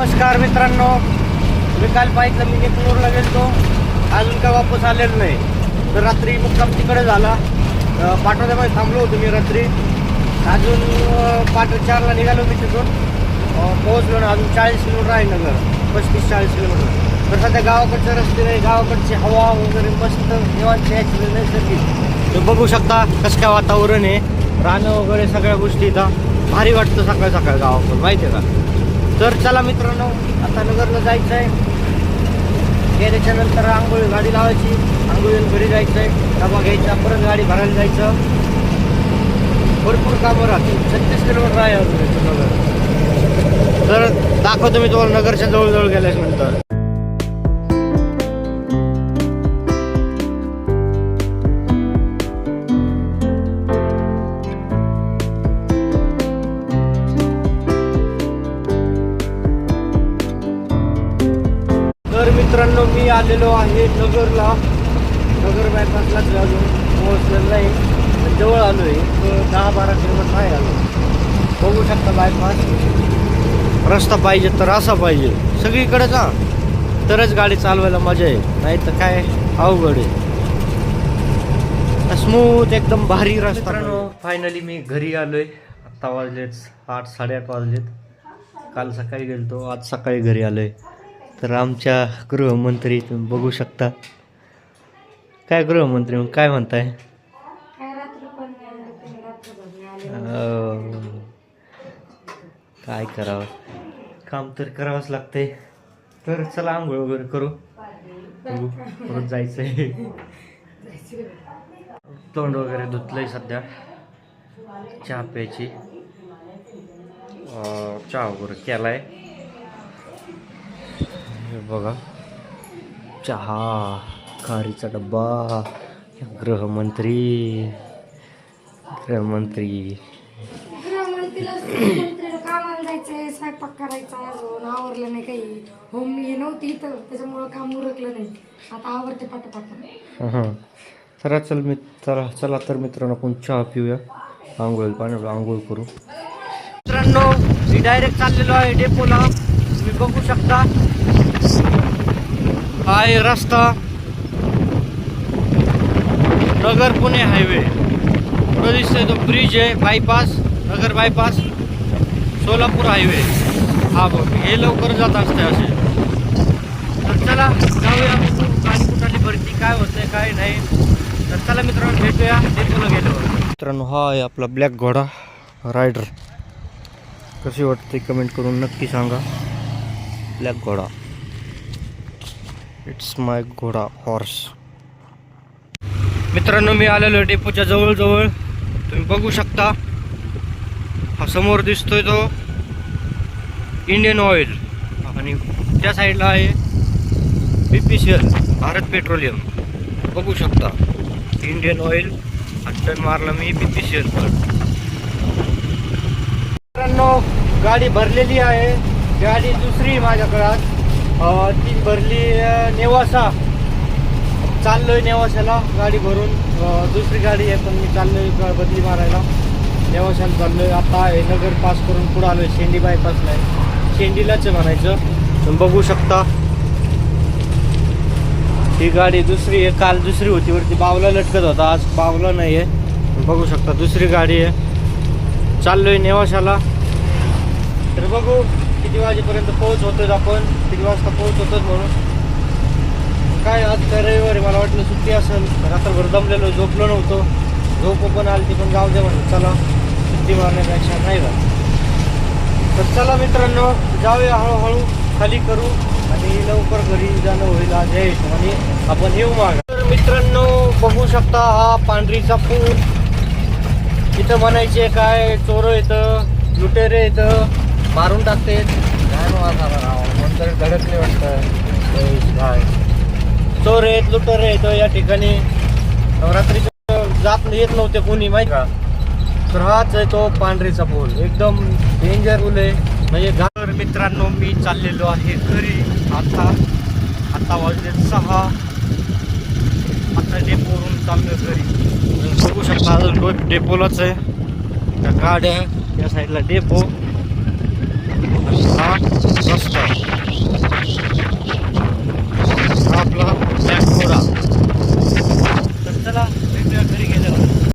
नमस्कार मित्रांनो. मी काल पाहिजे मी नेकनूरला गेलो अजून काय वापस आलेलो नाही. तर रात्री मुक्काम तिकडे झाला. अं, पाटोद्यामध्ये थांबलो होतो मी रात्री. अजून पाठ पाट चारला निघालो मी तिथून. पोहोचलो ना अजून चाळीस किलोमीटर आहे नगर पस्तीस चाळीस किलोमीटर. तर सध्या गावाकडचे रस्ते नाही गावाकडची हवा वगैरे मस्त देवांची यायची नैसर्गिक. तुम्ही बघू शकता कसं काय वातावरण आहे. रानं वगैरे सगळ्या गोष्टी इथं. भारी वाटतं सकाळ सकाळ गावाकडून माहिती आहे का? तर चला मित्रांनो आता नगरला जायचं आहे गेल्याच्यानंतर आंघोळी गाडी लावायची. आंघोळीला घरी जायचं आहे डबा घ्यायचा परत गाडी भरायला जायचं. भरपूर कामं राहते छत्तीस किलोमीटर आहे नगर तर दाखवतो मी तुम्हाला नगरच्या जवळजवळ गेल्याच मित्रांनो मी आलेलो आहे नगरला. नगर बायपासलाच अजून. पोहोचलेलं नाही. जवळ आलो आहे दहा बारा किलोमीटर आहे आलो बघू शकता बायपास रस्ता पाहिजे तर असा पाहिजे. सगळीकडे जा तरच गाडी चालवायला मजा आहे नाही तर काय अवघड आहे. स्मूथ एकदम भारी रस्ता फायनली मी घरी आलोय. आत्ता वाजलेत आठ साडेआठ वाजलेत. काल सकाळी गेलतो. आज सकाळी घरी आलोय. तर आमच्या गृहमंत्री तुम्ही बघू शकता. काय गृहमंत्री मग काय म्हणताय? काय करावं? काम तर करावंच लागतंय. तर चला आंघोळ वगैरे करू. परत जायचंय. तोंड वगैरे धुतलंय सध्या. चहा प्यायची. चहा वगैरे केलाय. हे बघा. चहा खारीचा डब्बा गृहमंत्री गृहमंत्री. कामाला जायचंय स्वयंपाक करायचा अजून आवरलं नाही काही. होम हे नव्हती इथं त्याच्यामुळं काम उरकलं नाही. आता आवरते पाठोपाठ हां चला चल मी चला चला तर मित्रांनो आपण चहा पिऊया. आंघोळ पाणी आंघोळ करू. मित्रांनो मी डायरेक्ट चाललेलो आहे डेपोला. तुम्ही बघू शकता. हा आहे रस्ता. नगर पुणे हायवे. पुढे दिसतोय तो ब्रिज आहे bypass Nagar bypass Solapur highway. हा बघ हे लवकर जात असते असे. तर चला जाऊया. गाडी कुठाली भरती काय होतंय काय नाही. तर चला मित्रांनो भेटूया. डेपोला गेल्यावर मित्रांनो हा आहे आपला ब्लॅक घोडा रायडर कशी वाटते कमेंट करून नक्की सांगा. ब्लॅक घोडा. इट्स माय घोडा हॉर्स मित्रांनो मी आलेलो डेपोच्या जवळजवळ. तुम्ही बघू शकता हा समोर दिसतोय तो इंडियन ऑइल आणि त्या साईडला आहे B P C L Bharat petroleum बघू शकता इंडियन ऑइल आणि टन मारला मी बी पी सी एल मित्रांनो गाडी भरलेली आहे. गाडी दुसरी माझ्याकडे ती भरली नेवासा. चाललोय नेवाशाला गाडी भरून. दुसरी गाडी आहे पण मी चाललोय बदली मारायला. नेवाशाला चाललोय. आता हे नगर पास करून पुढे आलोय शेंडी बायपास नाही शेंडीलाच म्हणायचं. बघू शकता. ही गाडी दुसरी आहे काल दुसरी होती वरती बावला लटकत होता आज बावला नाही आहे. बघू शकता दुसरी गाडी आहे. चाललोय नेवाशाला. तर बघू. किती वाजेपर्यंत पोहोच होतोच आपण किती वाजता पोहोच होतोच म्हणून. काय आज काय रविवार मला वाटलं सुट्टी असेल रात्रभर दमलेलो झोपलो नव्हतो. झोप पण आली ती पण जाऊ दे म्हणून चला सुट्टी मारण्यापेक्षा नाही का तर चला मित्रांनो जाऊया हळूहळू खाली करू आणि लवकर घरी जाणं होईल आज हे आणि आपण येऊ माग. तर मित्रांनो बघू शकता हा पांढरीचा पूल. इथं म्हणायचे काय चोर येतं लुटेरे येतं. मारून टाकते. काय कोणतरी धडकले वाटतं. काय चोर आहेत लुटेरे येतं या ठिकाणी. रात्रीचं जात येत नव्हते कोणी माहिती का? तर हाच आहे तो पांढरीचा पूल. एकदम डेंजर पूल आहे. म्हणजे घर मित्रांनो मी चाललेलो आहे घरी. आता आता वाजले सहा. आता डेपोवरून चाललोय घरी. बघू शकता अजून डेपोलाच आहे. त्या गाड्या या साईडला डेपो.